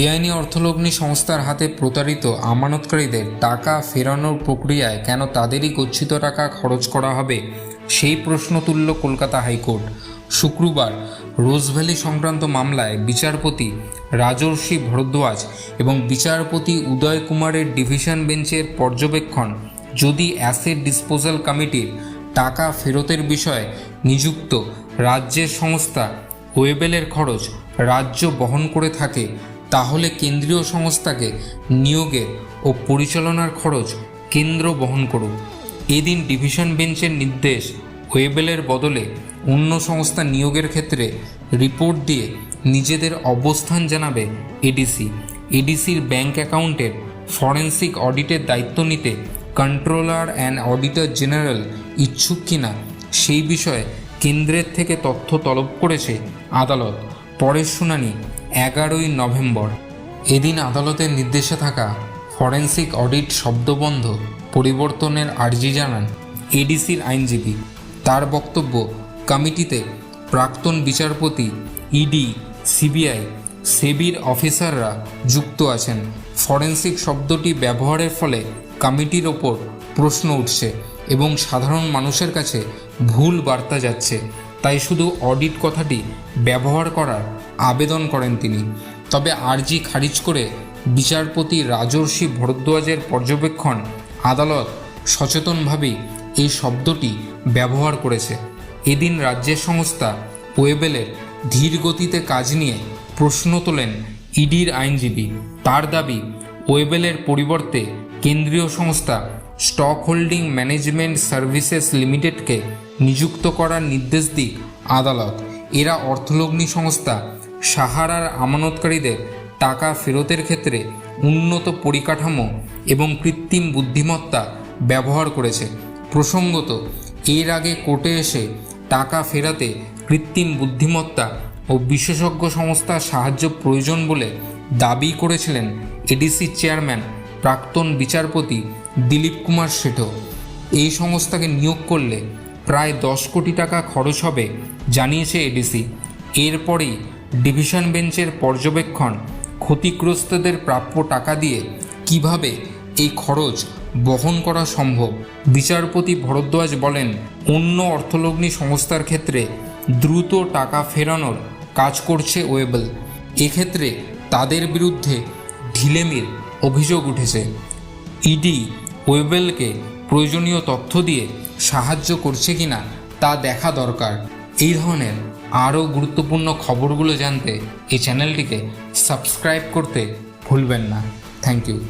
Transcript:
বেআইনি অর্থলগ্নি সংস্থার হাতে প্রতারিত আমানতকারীদের টাকা ফেরানোর প্রক্রিয়ায় কেন তাদেরই গচ্ছিত টাকা খরচ করা হবে? সেই প্রশ্ন তুলল কলকাতা হাইকোর্ট। শুক্রবার রোজভ্যালি সংক্রান্ত মামলায় বিচারপতি রাজর্ষি ভরদ্বাজ এবং বিচারপতি উদয় কুমারের ডিভিশন বেঞ্চের পর্যবেক্ষণ, যদি অ্যাসেট ডিসপোজাল কমিটির টাকা ফেরতের বিষয়ে নিযুক্ত রাজ্যের সংস্থা ওয়েবেলের খরচ রাজ্য বহন করে থাকে তাহলে কেন্দ্রীয় সংস্থাকে নিয়োগের ও পরিচালনার খরচ কেন্দ্র বহন করুক এদিন ডিভিশন বেঞ্চের নির্দেশ ওয়েবেলের বদলে অন্য সংস্থা নিয়োগের ক্ষেত্রে রিপোর্ট দিয়ে নিজেদের অবস্থান জানাবে এডিসি এডিসির ব্যাংক অ্যাকাউন্টের ফরেন্সিক অডিটের দায়িত্ব নিতে কন্ট্রোলার অ্যান্ড অডিটর জেনারেল ইচ্ছুক কিনা, সেই বিষয়ে কেন্দ্রের থেকে তথ্য তলব করেছে আদালত। পরের শুনানি এগারোই নভেম্বর। এদিন আদালতের নির্দেশে থাকা ফরেন্সিক অডিট শব্দবন্ধ পরিবর্তনের আর্জি জানান এডিসির আইনজীবী। তার বক্তব্য, কমিটিতে প্রাক্তন বিচারপতি, ইডি, সিবিআই, সেবির অফিসাররা যুক্ত আছেন। ফরেন্সিক শব্দটি ব্যবহারের ফলে কমিটির ওপর প্রশ্ন উঠছে এবং সাধারণ মানুষের কাছে ভুল বার্তা যাচ্ছে। তাই শুধু অডিট কথাটি ব্যবহার করার আবেদন করেন তিনি। তবে আর্জি খারিজ করে বিচারপতি রাজর্ষি ভরদ্বাজের পর্যবেক্ষণ আদালত সচেতনভাবেই এই শব্দটি ব্যবহার করেছে। এদিন রাজ্যের সংস্থা ওয়েবেলের ধীর গতিতে কাজ নিয়ে প্রশ্ন তোলেন ইডির আইনজীবী। তার দাবি, ওয়েবেলের পরিবর্তে কেন্দ্রীয় সংস্থা স্টক হোল্ডিং ম্যানেজমেন্ট সার্ভিসেস লিমিটেডকে নিযুক্ত করার নির্দেশ দিক আদালত। এরা অর্থলগ্নি সংস্থা, সাহারার আমানতকারীদের টাকা ফেরতের ক্ষেত্রে উন্নত পরিকাঠামো এবং কৃত্রিম বুদ্ধিমত্তা ব্যবহার করেছে। প্রসঙ্গত, এর আগে কোর্টে এসে টাকা ফেরাতে কৃত্রিম বুদ্ধিমত্তা ও বিশেষজ্ঞ সংস্থার সাহায্য প্রয়োজন বলে দাবি করেছিলেন এডিসি চেয়ারম্যান প্রাক্তন বিচারপতি দিলীপ কুমার শেঠ। এই সংস্থাকে নিয়োগ করলে প্রায় দশ কোটি টাকা খরচ হবে, জানিয়েছে এডিসি এরপরেই ডিভিশন বেঞ্চের পর্যবেক্ষণ ক্ষতিগ্রস্তদের প্রাপ্য টাকা দিয়ে কীভাবে এই খরচ বহন করা সম্ভব। বিচারপতি ভরদ্বাজ বলেন, অন্য অর্থলগ্নি সংস্থার ক্ষেত্রে দ্রুত টাকা ফেরানোর কাজ করছে ওয়েবল। এক্ষেত্রে তাদের বিরুদ্ধে ঢিলেমির অভিযোগ উঠেছে। ইডি ওয়েবেলকে প্রয়োজনীয় তথ্য দিয়ে সাহায্য করছে কিনা তা দেখা দরকার। এই ধরনের আরও গুরুত্বপূর্ণ খবরগুলো জানতে এই চ্যানেলটিকে সাবস্ক্রাইব করতে ভুলবেন না। Thank you.